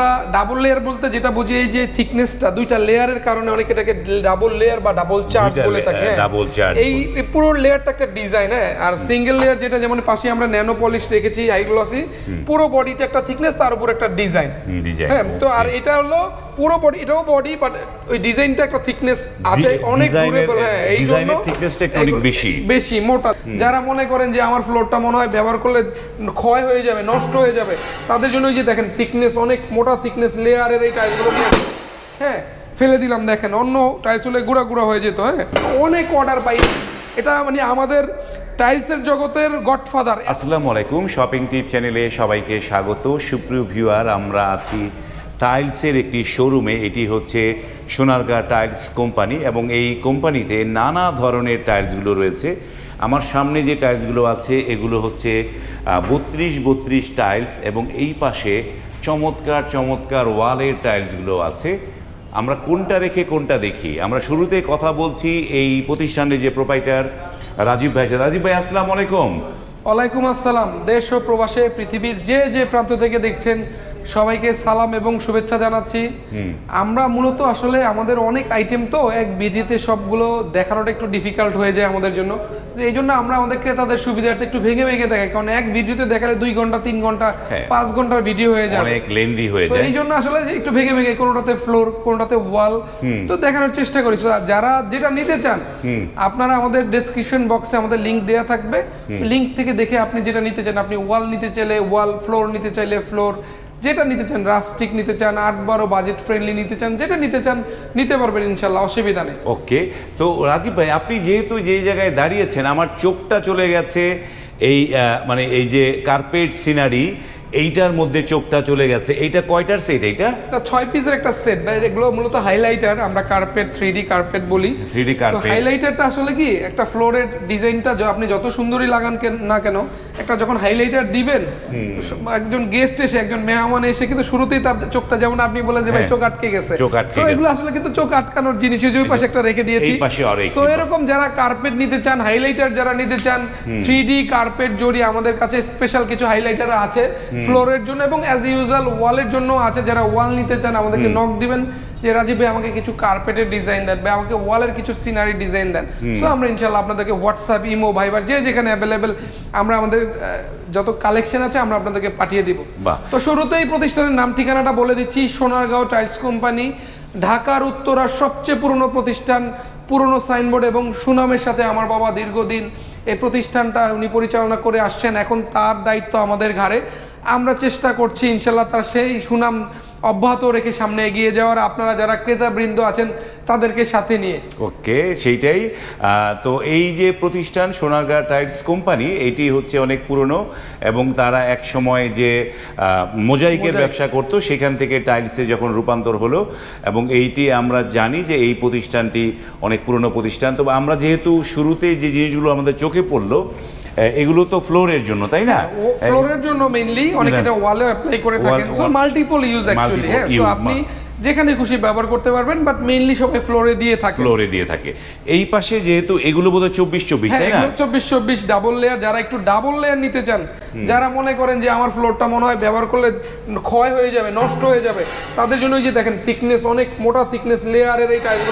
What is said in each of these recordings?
আমরা double layer বলতে যেটা বুঝি এই যে থিকনেসটা দুইটা লেয়ারের কারণে অনেকে এটাকে ডাবল লেয়ার বা ডাবল চার্জ বলে থাকে হ্যাঁ। double charge এই পুরো লেয়ারটা একটা ডিজাইন হ্যাঁ। আর সিঙ্গেল লেয়ার যেটা যেমন পাশে আমরা ন্যানো পলিশ রেখেছি হাই গ্লসি পুরো বডিটা একটা থিকনেস তার উপর একটা ডিজাইন হ্যাঁ তো আর এটা হলো পুরো বডি এটাও বডি বাট ওই ডিজাইনটা একটা থিকনেস আছে অনেক design-এর- হ্যাঁ এই জন্য design-এর একটু অনেক বেশি। বেশি মোটা। যারা মনে করেন যে আমার ফ্লোরটা মনে হয় ব্যবহার করলে ক্ষয় হয়ে যাবে নষ্ট হয়ে যাবে তাদের জন্য ওই যে দেখেন থিকনেস অনেক মোটা থিকনেস লেয়ারের এই টাইলসগুলো নিয়ে হ্যাঁ ফেলে দিলাম দেখেন অন্য টাইলস হলে গুঁড়া গুঁড়া হয়ে যেত হ্যাঁ। অনেক অর্ডার পাই। এটা মানে আমাদের টাইলসের জগতের গডফাদার আসসালামু আলাইকুম শপিং টিপ চ্যানেলে সবাইকে স্বাগত। সুপ্রিয় ভিউয়ার আমরা আছি টাইলসের একটি শোরুমে এটি হচ্ছে সোনারগাঁ টাইলস কোম্পানি এবং এই কোম্পানিতে নানা ধরনের টাইলসগুলো রয়েছে। আমার সামনে যে টাইলসগুলো আছে, এগুলো হচ্ছে বত্রিশ বত্রিশ টাইলস এবং এই পাশে চমৎকার চমৎকার ওয়ালের টাইলসগুলো আছে। আমরা কোনটা রেখে কোনটা দেখি? আমরা শুরুতে কথা বলছি এই প্রতিষ্ঠানের যে প্রোপাইটার রাজীব ভাই রাজীব ভাই, আসসালাম আলাইকুম। ওয়ালাইকুম আসসালাম। দেশ ও প্রবাসে পৃথিবীর যে যে প্রান্ত থেকে দেখছেন সবাইকে সালাম এবং শুভেচ্ছা জানাচ্ছি। আমরা মূলত আসলে আমাদের অনেক আইটেম তো এক ভিডিওতে সবগুলো দেখানোটা একটু ডিফিকাল্ট হয়ে যায় আমাদের জন্য। এই জন্য আমরা আমাদের ক্রেতাদের সুবিধার্থে একটু ভেঙে ভেঙে দেখাই কারণ এক ভিডিওতে দেখালে দুই ঘণ্টা তিন ঘণ্টা হ্যাঁ। পাঁচ ঘণ্টার ভিডিও হয়ে যায় অনেক লেন্দি হয়ে যায়। এই জন্য আসলে একটু ভেঙে ভেঙে কোনোটাতে ফ্লোর কোনোটাতে ওয়াল তো দেখানোর চেষ্টা করি। যারা যেটা নিতে চান আপনারা আমাদের ডেসক্রিপশন বক্সে আমাদের লিংক দেওয়া থাকবে। লিংক থেকে দেখে আপনি যেটা নিতে চান আপনি ওয়াল নিতে চাইলে ওয়াল ফ্লোর নিতে চাইলে ফ্লোর যেটা নিতে চান রাস্টিক নিতে চান, আট বারো বাজেট ফ্রেন্ডলি নিতে চান, যেটা নিতে চান, নিতে পারবেন ইনশাল্লাহ, অসুবিধা নেই। ওকে, তো রাজীব ভাই, আপনি যেহেতু যে জায়গায় দাঁড়িয়েছেন, আমার চোখটা চলে গেছে এই মানে এই যে কার্পেট সিনারি এইটার মধ্যে চোখটা চলে গেছে। এইটা কয়টার সেট এইটা? এটা ছয় পিসের একটা সেট ভাই। এগুলো মূলত হাইলাইটার আমরা কার্পেট থ্রি ডি কার্পেট বলি। 3D তো carpet। হাইলাইটারটা আসলে কি একটা ফ্লোরের ডিজাইনটা আপনি যত সুন্দরই লাগান কেন- না কেন একটা যখন হাইলাইটার দিবেন একজন গেস্ট এসে একজন মেহমান এসে কিন্তু শুরুতেই তার চোখটা যেমন আপনি বলেন যে ভাই হ্যাঁ, চোখ আটকে গেছে। তো এগুলো আসলে কিন্তু চোখ আটকানোর জিনিস। ওই পাশে একটা রেখে দিয়েছি। সো এরকম যারা কার্পেট নিতে চান হাইলাইটার যারা নিতে চান থ্রি ডি কার্পেট জড়ি আমাদের কাছে স্পেশাল কিছু হাইলাইটার আছে। ফ্লোরের জন্য এবং অ্যাজ ইউজুয়াল ওয়ালের জন্য আছে যারা ওয়াল নিতে চান আমাদেরকে নক দিবেন যে রাজীব ভাই আমাকে কিছু কার্পেটের ডিজাইন দেন বা আমাকে ওয়ালের কিছু সিনারি ডিজাইন দেন। সো আমরা ইনশাল্লাহ আপনাদেরকে হোয়াটসঅ্যাপ ইমো ভাইবার যে যেখানে অ্যাভেলেবেল আমরা আমাদের যত কালেকশন আছে আমরা আপনাদেরকে পাঠিয়ে দিব। তো শুরুতেই প্রতিষ্ঠানের নাম ঠিকানাটা বলে দিচ্ছি সোনারগাঁও টাইলস কোম্পানি ঢাকার উত্তরার সবচেয়ে পুরনো প্রতিষ্ঠান পুরনো সাইনবোর্ড এবং সুনামের সাথে আমার বাবা দীর্ঘদিন এই প্রতিষ্ঠানটা উনি পরিচালনা করে আসছেন। এখন তার দায়িত্ব আমাদের ঘাড়ে। আমরা চেষ্টা করছি ইনশাল্লাহ তার সেই সুনাম অব্যাহত রেখে সামনে এগিয়ে যাওয়ার। আপনারা যারা ক্রেতাবৃন্দ আছেন তাদেরকে সাথে নিয়ে। ওকে সেইটাই। তো এই যে প্রতিষ্ঠান সোনারগাঁ টাইলস কোম্পানি এটি হচ্ছে অনেক পুরনো এবং তারা এক সময় যে মোজাইকের ব্যবসা করতো সেখান থেকে টাইলসে যখন রূপান্তর হলো এবং এইটি আমরা জানি যে এই প্রতিষ্ঠানটি অনেক পুরনো প্রতিষ্ঠান। তবে আমরা যেহেতু শুরুতে যে জিনিসগুলো আমাদের চোখে পড়ল এগুলো তো ফ্লোরের জন্য তাই না? ফ্লোরের জন্য মেইনলি অনেকে। এটা ওয়ালে অ্যাপ্লাই করে থাকেন। সো মাল্টিপল ইউজ অ্যাকচুয়ালি হ্যাঁ। সো আপনি যেখানে খুশি ব্যবহার করতে পারবেন বাট মেইনলি সবাই ফ্লোরে দিয়ে থাকে ফ্লোরে দিয়ে থাকে। এই পাশে যেহেতু এগুলো বোধহয় চব্বিশ চব্বিশ হ্যাঁ তাই না? চব্বিশ চব্বিশ ডাবল লেয়ার যারা একটু ডাবল লেয়ার নিতে চান যারা মনে করেন যে আমার ফ্লোরটা মনে হয় ব্যবহার করলে ক্ষয় হয়ে যাবে নষ্ট হয়ে যাবে তাদের জন্য যে দেখেন থিকনেস অনেক মোটা থিকনেস লেয়ারের এই আসি।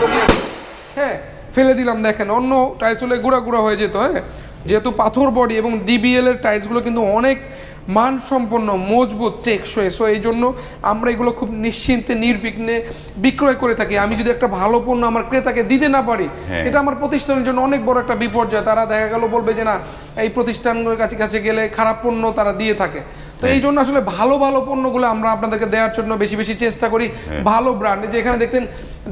হ্যাঁ ফেলে দিলাম দেখেন। অন্য টাইলস হলে গুঁড়া গুঁড়া হয়ে যেত হ্যাঁ। যেহেতু পাথর বডি এবং ডিবিএল এর টাইলসগুলো কিন্তু অনেক মানসম্পন্ন মজবুত টেকসই। সো এই জন্য আমরা এগুলো খুব নিশ্চিন্তে নির্বিঘ্নে বিক্রয় করে থাকি। আমি যদি একটা ভালো পণ্য আমার ক্রেতাকে দিতে না পারি হ্যাঁ। এটা আমার প্রতিষ্ঠানের জন্য অনেক বড় একটা বিপর্যয়। তারা দেখা গেল বলবে যে না এই প্রতিষ্ঠানগুলোর কাছে কাছে গেলে খারাপ পণ্য তারা দিয়ে থাকে। তো এই জন্য আসলে ভালো ভালো পণ্যগুলো আমরা আপনাদেরকে দেওয়ার জন্য বেশি বেশি চেষ্টা করি। ভালো ব্র্যান্ড যে এখানে দেখতেন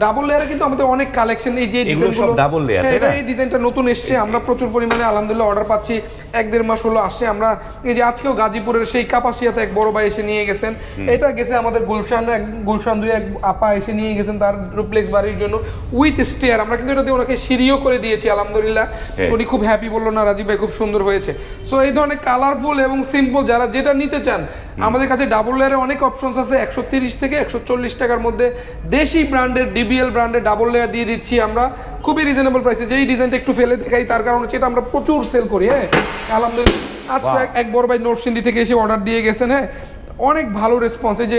ডাবল লেয়ারে কিন্তু আমাদের অনেক কালেকশন এই যে ডিজাইনগুলো layer, হ্যাঁ, এই ডিজাইনটা নতুন এসছে আমরা প্রচুর পরিমাণে আলহামদুলিল্লাহ অর্ডার পাচ্ছি। এক দেড় মাস হলো আসছে আমরা এই যে আজকেও গাজীপুরের সেই কাপাসিয়াতে এক বড় ভাই এসে নিয়ে গেছেন। এটা গেছে আমাদের গুলশান এক গুলশান দুই এক আপা এসে নিয়ে গেছেন তার ডুপ্লেক্স বাড়ির জন্য উইথ স্টেয়ার আমরা কিন্তু এটা দিয়ে ওনাকে সিঁড়িও করে দিয়েছি আলহামদুলিল্লাহ। হ্যাঁ। উনি খুব হ্যাপি বলল না রাজীব ভাই খুব সুন্দর হয়েছে। সো এই ধরনের কালারফুল এবং সিম্পল যারা যেটা নিতে চান আমাদের কাছে ডাবল লেয়ারের অনেক অপশনস আছে একশো তিরিশ থেকে একশো চল্লিশ টাকার মধ্যে। দেশি ব্র্যান্ডের ডিবিএল ব্র্যান্ডের ডাবল লেয়ার দিয়ে দিচ্ছি আমরা। খুবই রিজনেবল প্রাইসে যেই ডিজাইনটা একটু ফেলে দেখাই তার কারণে সেটা আমরা প্রচুর সেল করি হ্যাঁ। আলহামদুলিল্লাহ। আজকে এক- এক বড় ভাই নরসিন্দি থেকে এসে অর্ডার দিয়ে গেছেন হ্যাঁ। অনেক ভালো রেসপন্স এই যে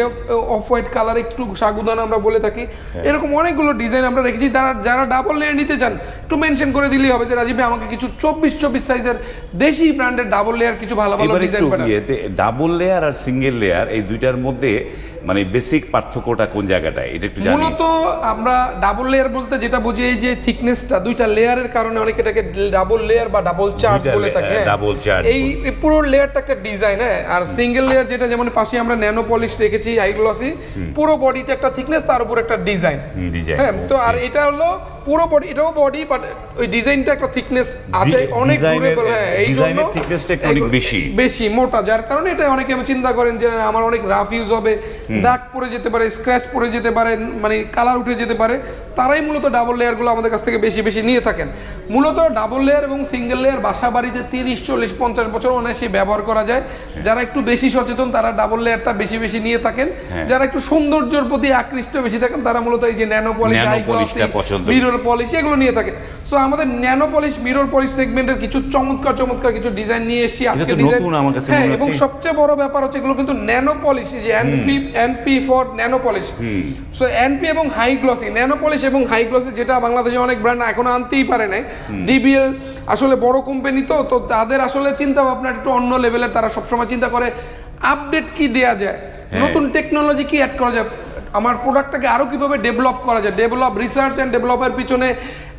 অফ হোয়াইট কালার একটু সাগুদান আমরা বলে থাকি এরকম অনেকগুলো ডিজাইন আমরা রেখেছি। যারা যারা ডাবল লেয়ার নিতে চান একটু মেনশন করে দিলেই হবে যে রাজীব আমাকে কিছু চব্বিশ চব্বিশ সাইজের দেশি ব্র্যান্ডের ডাবল লেয়ার কিছু ভালো ভালো ডিজাইন ডাবল লেয়ার আর সিঙ্গেল লেয়ার এই দুইটার মধ্যে মানে বেসিক পার্থক্যটা কোন জায়গাটায়? এটা একটু জানি মূলত আমরা ডাবল লেয়ার বলতে যেটা বুঝি এই যে থিকনেসটা দুইটা লেয়ারের কারণে অনেকে এটাকে ডাবল লেয়ার বা ডাবল চার্জ বলে থাকে হ্যাঁ। double charge এই পুরো লেয়ারটা একটা ডিজাইন হ্যাঁ। আর সিঙ্গেল লেয়ার যেটা যেমন পাশে আমরা ন্যানো পলিশ রেখেছি হাই গ্লসি পুরো বডিটা একটা থিকনেস তার উপর একটা ডিজাইন হ্যাঁ তো আর এটা হলো পুরো বডি এটাও বডি বাট ওই ডিজাইনটা একটা থিকনেস আছে অনেক ডিউরেবল হ্যাঁ এই জন্য design-এর একটু অনেক বেশি। বেশি মোটা যার কারণে এটা অনেকে চিন্তা করেন যে আমার অনেক রাফ ইউজ হবে দাগ পড়ে যেতে পারে স্ক্র্যাচ পড়ে যেতে পারে মানে কালার উঠে যেতে পারে তারাই মূলত ডাবল লেয়ারগুলো আমাদের কাছ থেকে বেশি বেশি নিয়ে থাকেন। মূলত ডাবল লেয়ার এবং সিঙ্গেল লেয়ার বাসা বাড়িতে তিরিশ চল্লিশ পঞ্চাশ বছর অনায়াসে ব্যবহার করা যায়। যারা একটু বেশি সচেতন তারা ডাবল লেয়ারটা বেশি বেশি নিয়ে থাকেন। হ্যাঁ। যারা একটু সৌন্দর্যের প্রতি আকৃষ্ট বেশি থাকেন তারা মূলত এই যে ন্যানো পলিশ। মিরর পলিশ এগুলো নিয়ে থাকে সো আমাদের ন্যানো পলিশ মিরর পলিশ সেগমেন্টের কিছু চমৎকার চমৎকার কিছু ডিজাইন নিয়ে এসেছি। আজকে ডিজাইন নতুন আমার কাছে হ্যাঁ এবং সবচেয়ে বড় ব্যাপার হচ্ছে এগুলো কিন্তু ন্যানো পলিশ যে NP NP for nano polish. So NP এবং হাই গ্লসি ন্যানো পলিশ এবং হাই গ্লসি যেটা বাংলাদেশে অনেক ব্র্যান্ড এখনও আনতেই পারে নাই। ডিবিএল আসলে বড় কোম্পানি তো তো তাদের আসলে চিন্তা ভাবনা একটু অন্য লেভেলের তারা সবসময় চিন্তা করে আপডেট কি দেয়া যায় হ্যাঁ। নতুন টেকনোলজি কি অ্যাড করা যায়। আমার প্রোডাক্টটাকে আরও কীভাবে ডেভেলপ করা যায়? ডেভেলপ রিসার্চ অ্যান্ড ডেভেলপের পিছনে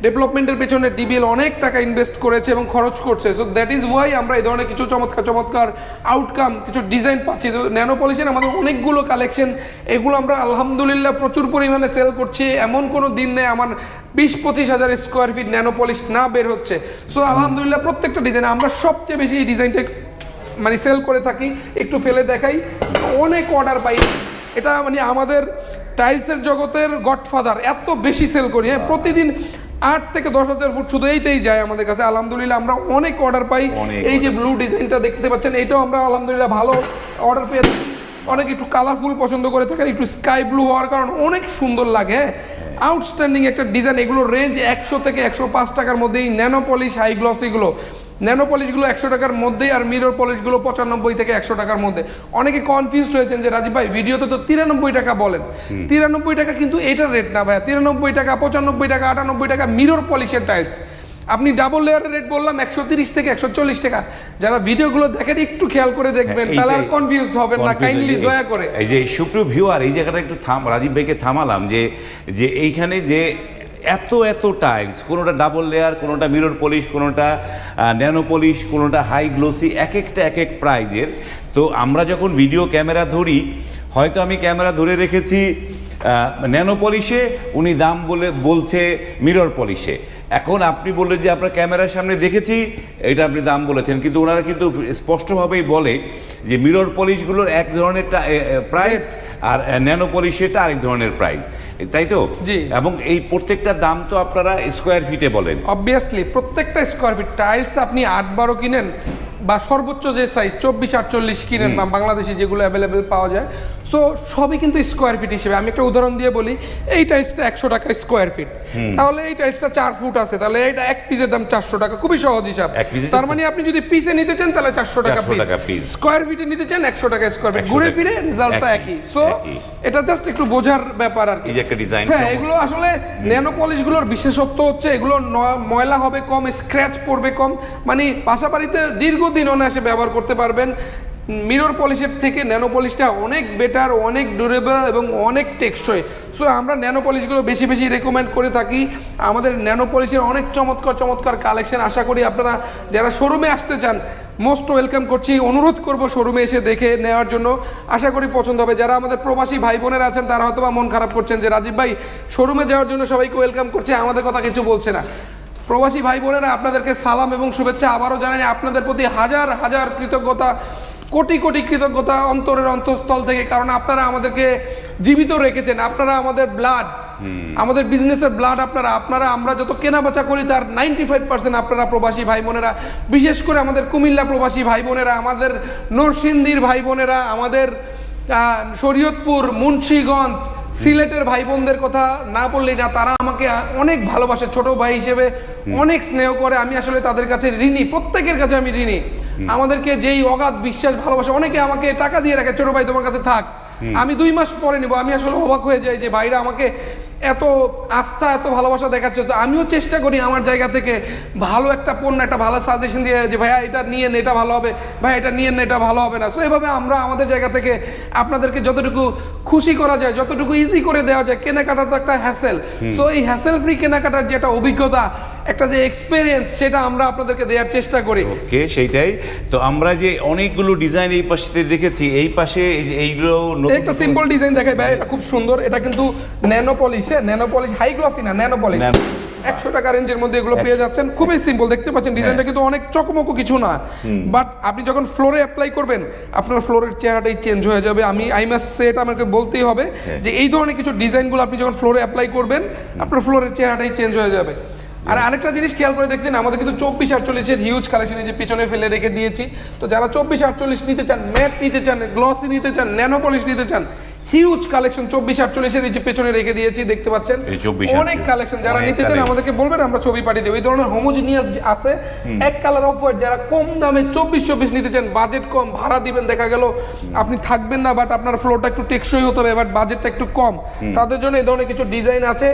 ডেভেলপমেন্টের পিছনে ডিবিএল অনেক টাকা ইনভেস্ট করেছে এবং খরচ করছে। সো দ্যাট ইজ ওয়াই আমরা এই ধরনের কিছু চমৎকার চমৎকার আউটকাম কিছু ডিজাইন পাচ্ছি। তো ন্যানো পলিশের আমাদের অনেকগুলো কালেকশন এগুলো আমরা আলহামদুলিল্লাহ প্রচুর পরিমাণে সেল করছি। এমন কোনো দিন নেই আমার বিশ পঁচিশ হাজার স্কোয়ার ফিট ন্যানো পলিশ না বের হচ্ছে। সো আলহামদুলিল্লাহ প্রত্যেকটা ডিজাইন আমরা সবচেয়ে বেশি এই ডিজাইনটা মানে সেল করে থাকি। একটু ফেলে দেখাই। অনেক অর্ডার পাই। এটা মানে আমাদের টাইলসের জগতের গডফাদার এত বেশি সেল করি হ্যাঁ প্রতিদিন আট থেকে দশ হাজার ফুট শুধু এইটাই যায় আমাদের কাছে। আলহামদুলিল্লাহ আমরা অনেক অর্ডার পাই। এই যে ব্লু ডিজাইনটা দেখতে পাচ্ছেন এটাও আমরা আলহামদুলিল্লাহ ভালো অর্ডার পেয়ে থাকি। অনেক একটু কালারফুল পছন্দ করে থাকেন একটু স্কাই ব্লু হওয়ার কারণ অনেক সুন্দর লাগে আউটস্ট্যান্ডিং একটা ডিজাইন এগুলো রেঞ্জ একশো থেকে একশো পাঁচ টাকার মধ্যেই ন্যানো পলিশ হাই গ্লস এগুলো। ন্যানো পলিশগুলো একশো টাকার মধ্যেই আর মিরর পলিশগুলো পঁচানব্বই থেকে একশো টাকার মধ্যে। অনেকে কনফিউজ হয়েছেন যে রাজীব ভাই ভিডিওতে তো তিরানব্বই টাকা বলেন। তিরানব্বই টাকা কিন্তু এটার রেট না ভাইয়া। তিরানব্বই টাকা পঁচানব্বই টাকা আটানব্বই টাকা মিরর পলিশের টাইলস আপনি ডাবল লেয়ারের রেট বললাম একশো তিরিশ থেকে একশো চল্লিশ টাকা। যারা ভিডিওগুলো দেখেন একটু খেয়াল করে দেখবেন হ্যাঁ, তাহলে আর কনফিউজ হবেন না কাইন্ডলি দয়া করে। এই যে সুপ্রিয় ভিউয়ার এই জায়গাটা একটু থাম রাজীব ভাইকে থামালাম যে যে এইখানে যে এত এত টাইলস কোনোটা ডাবল লেয়ার কোনোটা মিরর পলিশ কোনোটা ন্যানো পলিশ কোনোটা হাই গ্লোসি এক একটা, এক এক প্রাইজের তো আমরা যখন ভিডিও ক্যামেরা ধরি, হয়তো আমি ক্যামেরা ধরে রেখেছি ন্যানো পলিশে উনি দাম বলে, বলছে মিরর পলিশে এখন আপনি বললেন যে আপনার ক্যামেরার সামনে দেখেছি, এটা আপনি দাম বলেছেন, কিন্তু ওনারা কিন্তু স্পষ্টভাবেই বলে যে মিরর পলিশগুলোর এক ধরনের প্রাইস আর ন্যানো পলিশেরটা আরেক ধরনের প্রাইস তাই তো জি। এবং এই প্রত্যেকটা দাম তো আপনারা স্কোয়ার ফিটে বলেন অবভিয়াসলি প্রত্যেকটা স্কোয়ার ফিট টাইলস আপনি আট বারো কিনেন বা সর্বোচ্চ যে সাইজ চব্বিশ আটচল্লিশ কিনেন বাংলাদেশে যেগুলো অ্যাভেলেবেল পাওয়া যায়। সো সবই কিন্তু স্কোয়ার ফিট হিসেবে। আমি একটা উদাহরণ দিয়ে বলি এই টাইলসটা একশো টাকা স্কোয়ার ফিট তাহলে এই টাইলসটা চার ফুট আছে। তাহলে এটা এক পিসের দাম চারশো টাকা। খুবই সহজ হিসাব। তার মানে আপনি যদি পিসে নিতে চান তাহলে চারশো টাকা পিস স্কোয়ার ফিটে নিতে চান একশো টাকা স্কোয়ার ফিট ঘুরে ফিরে রেজাল্টটা একই, সো এটা জাস্ট একটু বোঝার ব্যাপার আর কি। যে একটা ডিজাইন হ্যাঁ এগুলো আসলে ন্যানো পলিশগুলোর বিশেষত্ব হচ্ছে এগুলো ময়লা হবে কম স্ক্র্যাচ পড়বে কম। মানে বাসা বাড়িতে দীর্ঘদিন অনায়াসে ব্যবহার করতে পারবেন, মিরর পলিশের থেকে ন্যানো পলিশটা অনেক বেটার, অনেক ডিউরেবল এবং অনেক টেকসই। সো আমরা ন্যানো পলিশগুলো বেশি বেশি রেকমেন্ড করে থাকি। আমাদের ন্যানো পলিশের অনেক চমৎকার চমৎকার কালেকশন আশা করি আপনারা যারা শোরুমে আসতে চান মোস্ট ওয়েলকাম করছি। অনুরোধ করব শোরুমে এসে দেখে নেওয়ার জন্য। আশা করি পছন্দ হবে। যারা আমাদের প্রবাসী ভাই বোনেরা আছেন, তারা হয়তো মন খারাপ করছেন যে, রাজীব ভাই শোরুমে যাওয়ার জন্য সবাইকে ওয়েলকাম করছে। আমাদের কথা কিছু বলছে না। প্রবাসী ভাই বোনেরা আপনাদেরকে সালাম এবং শুভেচ্ছা। আবারও জানাই আপনাদের প্রতি হাজার হাজার কৃতজ্ঞতা কোটি কোটি কৃতজ্ঞতা অন্তরের অন্তঃস্থল থেকে কারণ আপনারা আমাদেরকে জীবিত রেখেছেন। আপনারা আমাদের ব্লাড আমাদের বিজনেসের ব্লাড আপনারা আপনারা আমরা যত কেনা বেচা করি তার নাইনটি ফাইভ পার্সেন্ট আপনারা প্রবাসী ভাই বোনেরা বিশেষ করে আমাদের কুমিল্লা প্রবাসী ভাই বোনেরা আমাদের নরসিংদীর ভাই বোনেরা আমাদের শরীয়তপুর মুন্সীগঞ্জ সিলেটের ভাই বোনদের কথা না বললেই না তারা আমাকে অনেক ভালোবাসে ছোট ভাই হিসেবে অনেক স্নেহ করে। আমি আসলে তাদের কাছে ঋণী প্রত্যেকের কাছে আমি ঋণী। আমাদেরকে যেই অগাধ বিশ্বাস ভালোবাসে অনেকে আমাকে টাকা দিয়ে রাখে ছোট ভাই তোমার কাছে থাক। আমি দুই মাস পরে নিব। আমি আসলে অবাক হয়ে যাই যে ভাইরা আমাকে এত আস্থা এত ভালোবাসা দেখাচ্ছে তো আমিও চেষ্টা করি আমার জায়গা থেকে ভালো একটা পণ্য একটা ভালো সাজেশন দিয়ে যে ভাইয়া এটা নিয়ে নে এটা ভালো হবে। ভাই এটা নিয়ে নে এটা ভালো হবে না। সো এভাবে আমরা আমাদের জায়গা থেকে আপনাদেরকে যতটুকু খুশি করা যায় যতটুকু ইজি করে দেওয়া যায় কেনাকাটার তো একটা হ্যাসেল সো এই হ্যাসেল ফ্রি কেনাকাটার যে একটা অভিজ্ঞতা একটা যে এক্সপিরিয়েন্স সেটা আমরা আপনাদেরকে দেওয়ার চেষ্টা করি। ওকে সেইটাই। তো আমরা যে অনেকগুলো ডিজাইন এই পাশে দেখেছি এই পাশে এই যে এইগুলো একটা সিম্পল ডিজাইন দেখাই ভাই এটা খুব সুন্দর। এটা কিন্তু ন্যানো পলিশ হ্যাঁ? ন্যানো পলিশ হাই গ্লসি না ন্যানো পলিশ একশো টাকা রেঞ্জের মধ্যে এগুলো পেয়ে যাচ্ছেন। খুবই সিম্পল দেখতে পাচ্ছেন ডিজাইনটা কিন্তু অনেক চকমকো কিছু না। বাট আপনি যখন ফ্লোরে অ্যাপ্লাই করবেন আপনার ফ্লোরের চেহারাটাই চেঞ্জ হয়ে যাবে। আমি আই মাস্ট সেট আমাকে বলতেই হবে যে এই ধরনের কিছু ডিজাইনগুলো আপনি যখন ফ্লোরে অ্যাপ্লাই করবেন আপনার ফ্লোরের চেহারাটাই চেঞ্জ হয়ে যাবে। আর আরেকটা জিনিস খেয়াল করে দেখছেন, আমাদের কিন্তু চব্বিশ আটচল্লিশের হিউজ কালেকশন যে পিছনে ফেলে রেখে দিয়েছি। তো যারা চব্বিশ আটচল্লিশ নিতে চান ম্যাট নিতে চান গ্লসি নিতে চান ন্যানোপলিশ নিতে চান হিউজ কালেকশন চব্বিশ আটচল্লিশের এই যে পেছনে রেখে দিয়েছি দেখতে পাচ্ছেন? অনেক কালেকশন যারা নিতে চান আমাদেরকে বলবেন আমরা ছবি পাঠিয়ে দেবো। এই ধরনের হোমোজিনিয়াস আছে। এক কালার অফ হোয়াইট যারা কম দামে চব্বিশ চব্বিশ নিতে চান বাজেট কম ভাড়া দিবেন দেখা গেল আপনি থাকবেন না বাট আপনার ফ্লোরটা একটু টেকসই হতে হবে বাট বাজেটটা একটু কম। তাদের জন্য এই ধরনের কিছু ডিজাইন আছে।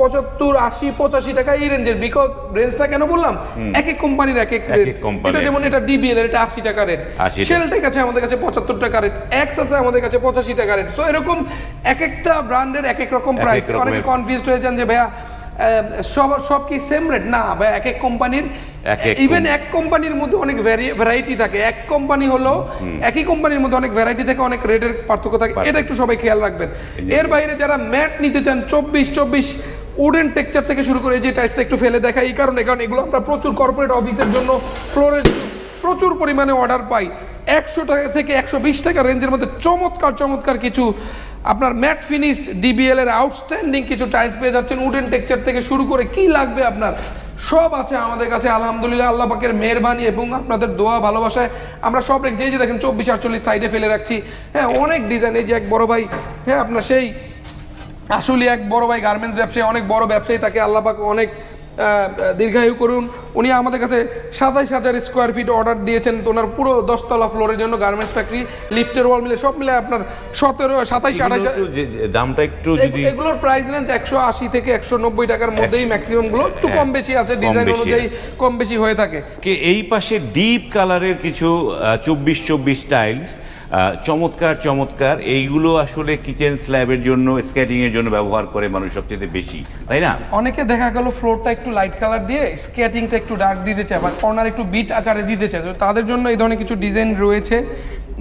পঁচাত্তর আশি পঁচাশি টাকা এই রেঞ্জের বিকজ রেঞ্জটা কেন বললাম? এক এক কোম্পানির এক এক রেট এটা যেমন এটা ডিবিএল এটা আশি টাকা রেট 80 টাকা। শেলটেক আছে আমাদের কাছে পঁচাত্তর টাকা রেট এক্স আছে আমাদের কাছে পঁচাশি টাকা রেট সো এরকম এক একটা ব্র্যান্ডের এক এক রকম প্রাইস অনেকে কনফিউজড হয়ে যান যে ভাইয়া সব সব কি সেম রেট না ভাই এক এক কোম্পানির ইভেন এক কোম্পানির মধ্যে অনেক ভ্যারাইটি থাকে। এক কোম্পানি হলো একই কোম্পানির মধ্যে অনেক ভ্যারাইটি থাকে অনেক রেটের পার্থক্য থাকে। এটা একটু সবাই খেয়াল রাখবেন। এর বাইরে যারা ম্যাট নিতে চান চব্বিশ চব্বিশ উডেন টেক্সচার থেকে শুরু করে এই যে টাইসটা একটু ফেলে দেখা এই কারণে কারণ এগুলো আমরা প্রচুর কর্পোরেট অফিসের জন্য ফ্লোরের প্রচুর পরিমাণে অর্ডার পাই। একশো টাকা থেকে একশো বিশ টাকা রেঞ্জের মধ্যে চমৎকার চমৎকার কিছু আপনার ম্যাট ফিনিশড ডিবিএল এর আউটস্ট্যান্ডিং কিছু টাইলস পেয়ে যাচ্ছেন। উডেন টেক্সচার থেকে শুরু করে কি লাগবে আপনার, সব আছে আমাদের কাছে। আলহামদুলিল্লাহ, আল্লাহ পাকের মেহরবানি এবং আপনাদের দোয়া, ভালোবাসায় আমরা সব রেখে যে যে দেখেন, চব্বিশ আটচল্লিশ সাইডে ফেলে রাখছি। হ্যাঁ অনেক ডিজাইন এই যে এক বড় ভাই হ্যাঁ আপনার সেই আসলে এক বড় ভাই গার্মেন্টস ব্যবসায়ী, অনেক বড় ব্যবসায়ী, তাকে আল্লাহ পাক অনেক দীর্ঘায়ু করুন। উনি আমাদের কাছে সাতাইশ হাজার স্কোয়ার ফিট অর্ডার দিয়েছেন। তো ওনার পুরো দশতলা ফ্লোরের জন্য গার্মেন্টস ফ্যাক্টরি লিফটের ওয়াল মিলে সব মিলে আপনার সতেরো সাতাইশ যে দামটা একটু যদি এগুলোর প্রাইস রেঞ্জ একশো আশি থেকে একশো নব্বই টাকার মধ্যেই ম্যাক্সিমামগুলো। একটু কম বেশি আছে ডিজাইন অনুযায়ী কম বেশি হয়ে থাকে। কে এই পাশে ডিপ কালারের কিছু চব্বিশ চব্বিশ টাইলস চমৎকার চমৎকার। এইগুলো আসলে কিচেন স্ল্যাবের জন্য স্কেটিং এর জন্য ব্যবহার করে মানুষ সবচেয়ে বেশি তাই না? অনেকে দেখা গেল ফ্লোরটা একটু লাইট কালার দিয়ে স্কেটিংটা একটু ডার্ক দিতে চায় বা কর্নার একটু বিট আকারে দিতে চায়। তো তাদের জন্য এই ধরনের কিছু ডিজাইন রয়েছে।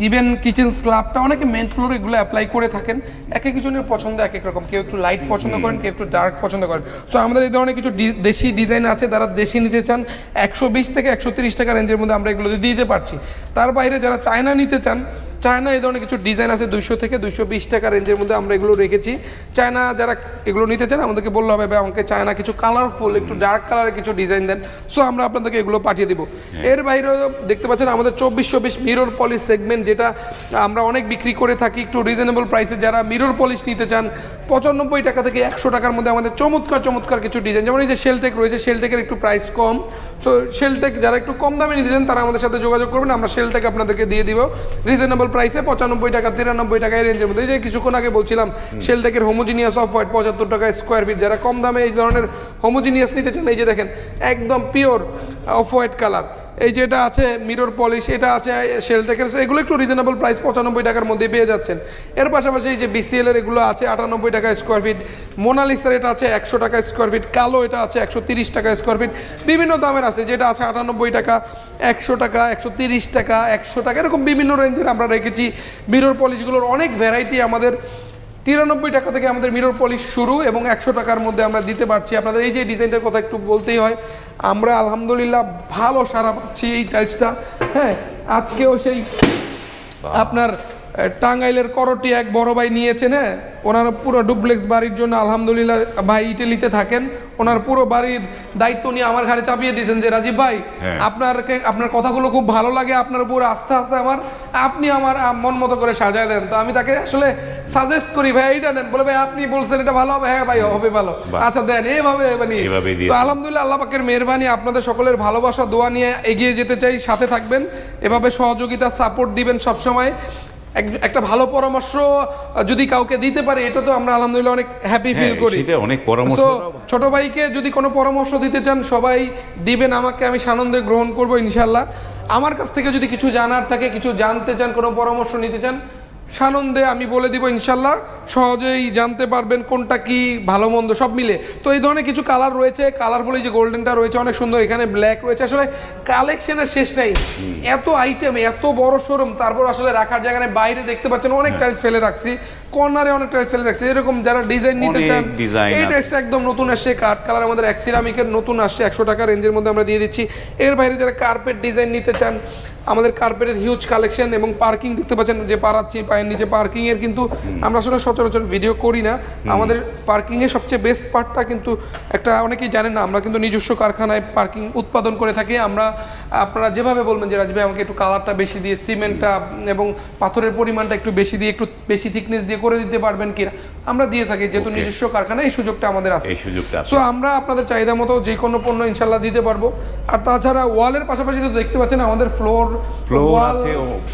ইভেন কিচেন স্ল্যাবটা অনেকে মেন ফ্লোরে এগুলো অ্যাপ্লাই করে থাকেন। এক একজনের পছন্দ এক এক রকম। কেউ একটু লাইট পছন্দ করেন কেউ একটু ডার্ক পছন্দ করেন। সো আমাদের এই ধরনের কিছু দেশি ডিজাইন আছে যারা দেশি নিতে চান একশো বিশ থেকে একশো তিরিশ টাকা রেঞ্জের মধ্যে আমরা এগুলো দিতে পারছি। তার বাইরে যারা চায়না নিতে চান চায়না এই ধরনের কিছু ডিজাইন আছে দুইশো থেকে দুইশো বিশ টাকা রেঞ্জের মধ্যে আমরা এগুলো রেখেছি। চায়না যারা এগুলো নিতে চান আমাদেরকে বললে হবে ভাই আমাকে চায়না কিছু কালারফুল একটু ডার্ক কালারের কিছু ডিজাইন দেন। সো আমরা আপনাদেরকে এগুলো পাঠিয়ে দিব। এর বাইরেও দেখতে পাচ্ছেন আমাদের চব্বিশ চব্বিশ মিরর পলিশ সেগমেন্ট যেটা আমরা অনেক বিক্রি করে থাকি একটু রিজনেবল প্রাইসে যারা মিরর পলিশ নিতে চান পঁচানব্বই টাকা থেকে একশো টাকার মধ্যে আমাদের চমৎকার চমৎকার কিছু ডিজাইন যেমন এই যে শেলটেক রয়েছে শেলটেকের একটু প্রাইস কম। সো শেলটেক যারা একটু কম দামে নিতে চান তারা আমাদের সাথে যোগাযোগ করবেন আমরা শেলটেক আপনাদেরকে দিয়ে দিব। রিজনেবল প্রাইসে পঁচানব্বই টাকা তিরানব্বই টাকা এই রেঞ্জের মধ্যে। এই যে কিছুক্ষণ আগে বলছিলাম শেলটেকের হোমোজিনিয়াস অফ হোয়াইট পঁচাত্তর টাকা স্কোয়ার ফিট যারা কম দামে এই ধরনের হোমোজিনিয়াস নিতে চান এই যে দেখেন একদম পিওর অফ হোয়াইট কালার এই যেটা আছে মিরর পলিশ এটা আছে শেলটেকের এগুলো একটু রিজনেবল প্রাইস পঁচানব্বই টাকার মধ্যে পেয়ে যাচ্ছেন। এর পাশাপাশি এই যে বিসিএল এর এগুলো আছে, আটানব্বই টাকা স্কোয়ার ফিট মোনালিসার এটা আছে একশো টাকা স্কোয়ার ফিট কালো এটা আছে একশো তিরিশ টাকা স্কোয়ার ফিট বিভিন্ন দামের আছে, যেটা আছে আটানব্বই টাকা, একশো টাকা, একশো তিরিশ টাকা, একশো টাকা, এরকম বিভিন্ন রেঞ্জের আমরা রেখেছি। মিরর পলিশগুলোর অনেক ভ্যারাইটি আমাদের তিরানব্বই টাকা থেকে আমাদের মিরর পলিশ শুরু এবং একশো টাকার মধ্যে আমরা দিতে পারছি। আপনাদের এই যে ডিজাইনটার কথা একটু বলতেই হয় আমরা আলহামদুলিল্লাহ ভালো সারা পাচ্ছি এই টাইলসটা হ্যাঁ আজকেও সেই আপনার টাঙ্গাইলের করটি এক বড় ভাই নিয়েছেন হ্যাঁ? ওনার পুরো ডুপ্লেক্স বাড়ির জন্য আলহামদুলিল্লাহ ভাই ইটালিতে থাকেন। ওনার পুরো বাড়ির দায়িত্ব নিয়ে আমার ঘরে চাপিয়ে দিয়েছেন যে রাজীব ভাই হ্যাঁ। আপনারকে আপনার কথাগুলো খুব ভালো লাগে আপনার উপর আস্থা আছে আমার। আপনি আমার মন মতো করে সাজায় দেন। তো আমি তাকে আসলে সাজেস্ট করি ভাই এইটা নেন। বলে ভাই আপনি বলছেন এটা ভালো হবে? হ্যাঁ ভাই হবে ভালো। আচ্ছা দেন এইভাবে মানে তো আলহামদুলিল্লাহ আল্লাহ পাকের মেহরবানি আপনাদের সকলের ভালোবাসা দোয়া নিয়ে এগিয়ে যেতে চাই সাথে থাকবেন। এভাবে সহযোগিতা সাপোর্ট দিবেন সব সময় একটা ভালো পরামর্শ যদি কাউকে দিতে পারে এটা তো আমরা আলহামদুলিল্লাহ অনেক হ্যাপি ফিল করি। সেটা অনেক পরামর্শ। ছোট ভাইকে যদি কোনো পরামর্শ দিতে চান সবাই দিবেন আমাকে আমি সানন্দে গ্রহণ করব ইনশাল্লাহ আমার কাছ থেকে যদি কিছু জানার থাকে কিছু জানতে চান কোনো পরামর্শ নিতে চান সানন্দে আমি বলে দিব ইনশাল্লাহ সহজেই জানতে পারবেন কোনটা কি ভালো মন্দ সব মিলে। তো এই ধরনের কিছু কালার রয়েছে কালারফুল এই যে গোল্ডেনটা রয়েছে অনেক সুন্দর এখানে ব্ল্যাক রয়েছে। আসলে কালেকশনের শেষ নেই। এত আইটেম এত বড় শোরুম তারপর আসলে রাখার জায়গা নেই বাইরে দেখতে পাচ্ছেন অনেক টাইলস ফেলে রাখছি। কর্নারে অনেক টাইলস ফেলে রাখছি। এরকম যারা ডিজাইন নিতে চান এই। টাইলসটা একদম নতুন আসছে কাঠ কালার আমাদের এক সিরামিকের নতুন আসছে একশো টাকা রেঞ্জের মধ্যে আমরা দিয়ে দিচ্ছি। এর বাইরে যারা কার্পেট ডিজাইন নিতে চান আমাদের কার্পেটের হিউজ কালেকশন এবং পার্কিং দেখতে পাচ্ছেন যে পাড়াচ্ছি পায়ের নিচে পার্কিং এর কিন্তু আমরা আসলে সচরাচর ভিডিও করি না। আমাদের পার্কিং এর সবচেয়ে বেস্ট পার্টটা কিন্তু একটা অনেকেই জানেন না আমরা কিন্তু নিজস্ব কারখানায় পার্কিং উৎপাদন করে থাকি। আমরা আপনারা যেভাবে বলবেন যে রাজভাই আমাকে একটু কালারটা বেশি দিয়ে সিমেন্টটা এবং পাথরের পরিমাণটা একটু বেশি দিয়ে একটু বেশি থিকনেস দিয়ে করে দিতে পারবেন কিনা আমরা দিয়ে থাকি যেহেতু নিজস্ব কারখানা এই সুযোগটা আমাদের আছে। সো আমরা আপনাদের চাহিদা মতো যে কোনো পণ্য ইনশাল্লাহ দিতে পারব। আর তাছাড়া ওয়ালের পাশাপাশি তো দেখতে পাচ্ছেন আমাদের ফ্লোর Floor আছে,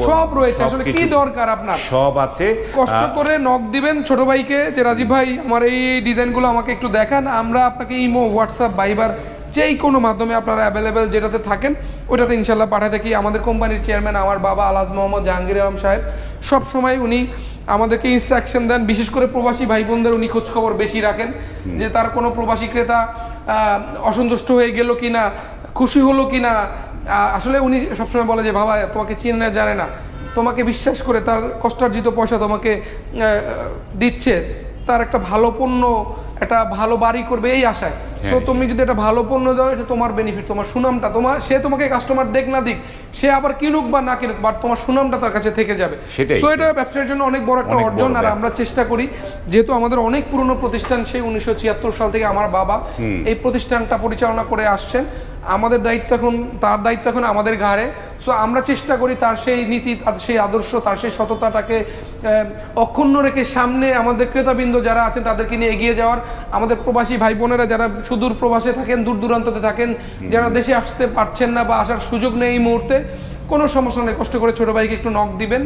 সব রয়েছে। আসলে কি দরকার আপনার? সব আছে। কষ্ট করে নক দিবেন ছোট ভাইকে যে রাজীব ভাই আমার এই ডিজাইনগুলো আমাকে একটু দেখান। আমরা আপনাকে ইমো হোয়াটসঅ্যাপ বাইবার যেই কোনো মাধ্যমে আপনারা অ্যাভেলেবেল যেটাতে থাকেন ওইটাতে ইনশাল্লাহ পাঠাতে থাকি। আমাদের কোম্পানির চেয়ারম্যান আমার বাবা আলাজ মোহাম্মদ জাহাঙ্গীর আলম সাহেব। সব সময় উনি আমাদেরকে ইনস্ট্রাকশন দেন। বিশেষ করে প্রবাসী ভাই বোনদের উনি খোঁজ খবর বেশি রাখেন যে তার কোনো প্রবাসী ক্রেতা আহ, অসন্তুষ্ট হয়ে গেল কিনা খুশি হলো কিনা আহ, আসলে উনি সবসময় বলে যে, বাবা, তোমাকে চিনে জানে না। তোমাকে বিশ্বাস করে তার কষ্টার্জিত পয়সা তোমাকে দিচ্ছে। তার একটা ভালো পণ্য, একটা ভালো বাড়ি করবে এই আশায়। সো হ্যাঁ, তুমি যদি একটা ভালো পণ্য দাও এটা তোমার বেনিফিট তোমার সুনামটা তোমার সে তোমাকে কাস্টমার দেখ না দিক সে আবার কিনুক বা না কিনুক বাট তোমার সুনামটা তার কাছে থেকে যাবে। সো এটা ব্যবসার জন্য অনেক বড় একটা অর্জন আর আমরা চেষ্টা করি যেহেতু আমাদের অনেক পুরনো প্রতিষ্ঠান সেই উনিশশো ছিয়াত্তর সাল থেকে আমার বাবা এই প্রতিষ্ঠানটা পরিচালনা করে আসছেন। আমাদের দায়িত্ব এখন তার দায়িত্ব এখন আমাদের ঘাড়ে। সো আমরা চেষ্টা করি তার সেই নীতি তার সেই আদর্শ তার সেই সততাটাকে অক্ষুণ্ণ রেখে সামনে আমাদের ক্রেতাবৃন্দ যারা আছেন তাদেরকে নিয়ে এগিয়ে যাওয়ার। আমাদের প্রবাসী ভাই বোনেরা যারা সুদূর প্রবাসে থাকেন, দূর দূরান্ততে থাকেন, যারা দেশে আসতে পারছেন না বা আসার সুযোগ নেই এই মুহূর্তে, কোনো সমস্যা নেই, কষ্ট করে ছোট ভাইকে একটু নখ দিবেন।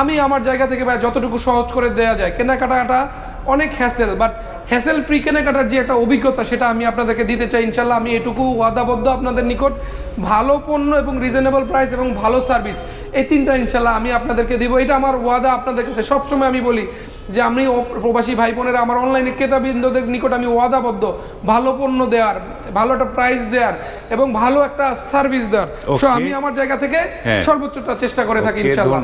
আমি আমার জায়গা থেকে ভাই যতটুকু সহজ করে দেওয়া যায়। কেনাকাটাটা অনেক হ্যাসেল বাট হ্যাসেল ফ্রি কেনাকাটার যে একটা অভিজ্ঞতা সেটা আমি আপনাদেরকে দিতে চাই ইনশাল্লাহ আমি এটুকু ওয়াদাবদ্ধ আপনাদের নিকট। ভালো পণ্য এবং রিজনেবল প্রাইস এবং ভালো সার্ভিস এই তিনটা ইনশাল্লাহ আমি আপনাদেরকে দিব। এটা আমার ওয়াদা আপনাদের কাছে। সবসময় আমি বলি যে আমি প্রবাসী ভাই বোনেরা আমার অনলাইনে ক্রেতাবৃন্দদের নিকট আমি ওয়াদাবদ্ধ। ভালো পণ্য দেওয়ার ভালো একটা প্রাইস দেওয়ার এবং ভালো একটা সার্ভিস দেওয়ার। সো আমি আমার জায়গা থেকে হ্যাঁ। সর্বোচ্চটা চেষ্টা করে থাকি ইনশাল্লাহ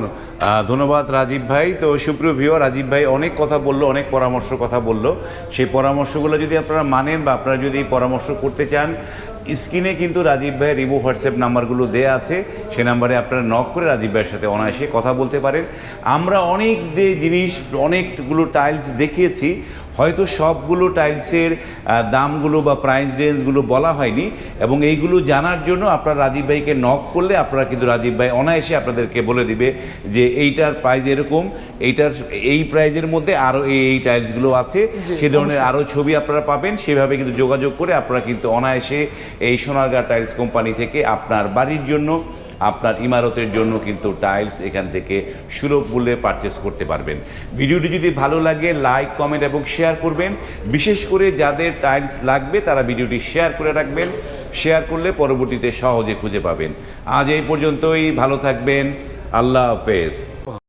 ধন্যবাদ রাজীব ভাই। তো সুপ্রিয় ভিও রাজীব ভাই অনেক কথা বলল অনেক পরামর্শ কথা বলল। সেই পরামর্শগুলো যদি আপনারা মানেন বা আপনারা যদি পরামর্শ করতে চান, স্ক্রিনে কিন্তু রাজীব ভাইয়ের রিভু হোয়াটসঅ্যাপ নাম্বারগুলো দেয়া আছে। সে নাম্বারে আপনারা নক করে রাজীব ভাইয়ের সাথে অনায়াসে কথা বলতে পারেন। আমরা অনেক যে জিনিস, অনেকগুলো টাইলস দেখিয়েছি হয়তো সবগুলো টাইলসের দামগুলো বা প্রাইস রেঞ্জগুলো বলা হয়নি এবং এইগুলো জানার জন্য আপনারা রাজীব ভাইকে নক করলে আপনারা কিন্তু রাজীব ভাই অনায়াসে আপনাদেরকে বলে দিবে যে এইটার প্রাইস এরকম এইটার এই প্রাইজের মধ্যে আরও এই এই টাইলসগুলো আছে। সে ধরনের আরও ছবি আপনারা পাবেন সেভাবে কিন্তু যোগাযোগ করে আপনারা কিন্তু অনায়াসে এই সোনারগাঁ টাইলস কোম্পানি থেকে আপনার বাড়ির জন্য আপনার ইমারতের জন্য কিন্তু টাইলস এখান থেকে সুলভ মূল্যে পারচেস করতে পারবেন। ভিডিওটি যদি ভালো লাগে লাইক কমেন্ট এবং শেয়ার করবেন। বিশেষ করে যাদের টাইলস লাগবে, তারা ভিডিওটি শেয়ার করে রাখবেন। শেয়ার করলে পরবর্তীতে সহজে খুঁজে পাবেন। আজ এই পর্যন্তই। ভালো থাকবেন। আল্লাহ হাফেজ।